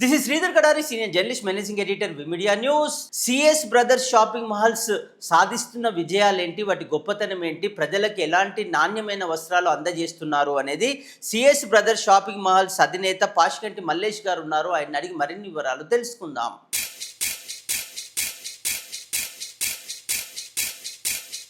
This is Sridhar Kadari senior journalist managing editor media news CS brothers shopping malls సాధిస్తున్న విజయాలేంటి వాటి గొప్పతనం ఏంటి? ప్రజలకు ఎలాంటి నాణ్యమైన వస్త్రాలు అందజేస్తున్నారు అనేది సిఎస్ బ్రదర్స్ షాపింగ్ మాల్స్ అధినేత పాషికంటి మల్లేష్ గారు ఉన్నారు. ఆయన అడిగి మరిన్ని వివరాలు తెలుసుకుందాం.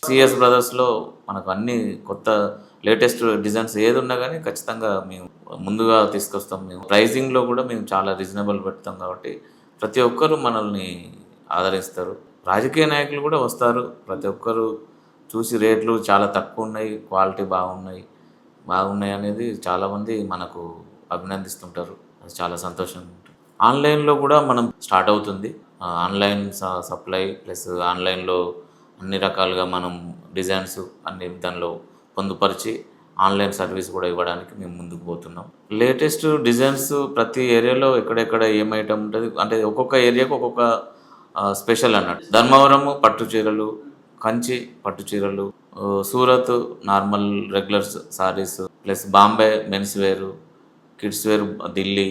సిఎస్ బ్రదర్స్లో మనకు అన్ని కొత్త లేటెస్ట్ డిజైన్స్ ఏది ఉన్నా కానీ ఖచ్చితంగా మేము ముందుగా తీసుకొస్తాం. మేము ప్రైజింగ్లో కూడా మేము చాలా రీజనబుల్ పెడతాం కాబట్టి ప్రతి ఒక్కరు మనల్ని ఆదరిస్తారు. రాజకీయ నాయకులు కూడా వస్తారు. ప్రతి ఒక్కరు చూసి రేట్లు చాలా తక్కువ ఉన్నాయి క్వాలిటీ బాగున్నాయి. బాగున్నాయి అనేది చాలామంది మనకు అభినందిస్తుంటారు. అది చాలా సంతోషంగా ఉంటుంది ఆన్లైన్లో కూడా మనం స్టార్ట్ అవుతుంది. ఆన్లైన్ స- సప్లై ప్లస్ ఆన్లైన్లో అన్ని రకాలుగా మనం డిజైన్స్ అన్ని దానిలో పొందుపరిచి ఆన్లైన్ సర్వీస్ కూడా ఇవ్వడానికి మేము ముందుకు పోతున్నాం. లేటెస్ట్ డిజైన్స్ ప్రతి ఏరియాలో ఎక్కడెక్కడ ఏం ఐటమ్ ఉంటుంది? అంటే ఒక్కొక్క ఏరియాకు ఒక్కొక్క స్పెషల్ అన్నట్టు. ధర్మవరము పట్టు చీరలు కంచి పట్టు చీరలు Surat normal regular sarees plus Bombay men's wear kids wear Delhi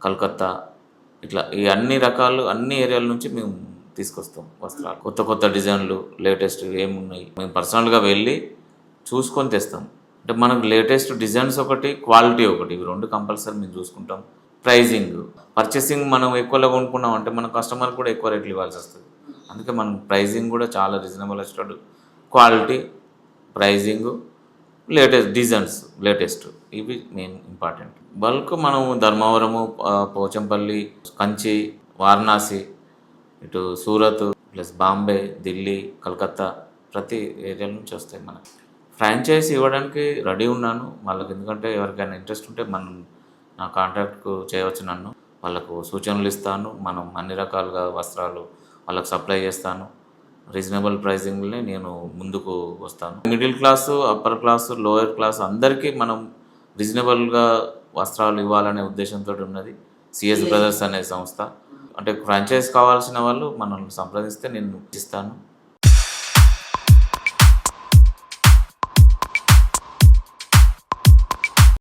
Calcutta ఇట్లా ఈ అన్ని రకాలు అన్ని ఏరియాల నుంచి మేము తీసుకొస్తాం వస్త్రాలు. కొత్త కొత్త డిజైన్లు లేటెస్ట్ ఏమున్నాయి మేము పర్సనల్గా వెళ్ళి చూసుకొని తెస్తాం. అంటే మనకు లేటెస్ట్ డిజైన్స్ ఒకటి క్వాలిటీ ఒకటి ఇవి రెండు కంపల్సరీ మేము చూసుకుంటాం. ప్రైజింగ్ పర్చేసింగ్ మనం ఎక్కువలో కొనుక్కున్నాం అంటే మన కస్టమర్ కూడా ఎక్కువ రేట్లు ఇవ్వాల్సి వస్తుంది. అందుకే మనం ప్రైజింగ్ కూడా చాలా రీజనబుల్ వచ్చేటట్టు quality pricing latest designs latest ఇవి మెయిన్ ఇంపార్టెంట్. బల్క్ మనము ధర్మవరము పోచంపల్లి కంచి వారణాసి ఇటు సూరత్ ప్లస్ బాంబే ఢిల్లీ కలకత్తా ప్రతి ఏరియా నుంచి వస్తాయి మనకి ఫ్రాంచైజ్ ఇవ్వడానికి రెడీ ఉన్నాను. వాళ్ళకి ఎందుకంటే ఎవరికైనా ఇంట్రెస్ట్ ఉంటే మనం నా కాంటాక్ట్కు చేయవచ్చు నన్ను. వాళ్ళకు సూచనలు ఇస్తాను. మనం అన్ని రకాలుగా వస్త్రాలు వాళ్ళకి సప్లై చేస్తాను. రీజనబుల్ ప్రైజింగ్ని నేను ముందుకు వస్తాను. Middle class upper class lower class అందరికీ మనం రీజనబుల్గా వస్త్రాలు ఇవ్వాలనే ఉద్దేశంతో ఉన్నది. సిఎస్ బ్రదర్స్ అనే సంస్థ. అంటే ఫ్రాంచైజ్ కావాల్సిన వాళ్ళు మనల్ని సంప్రదిస్తే నేను ఇస్తాను.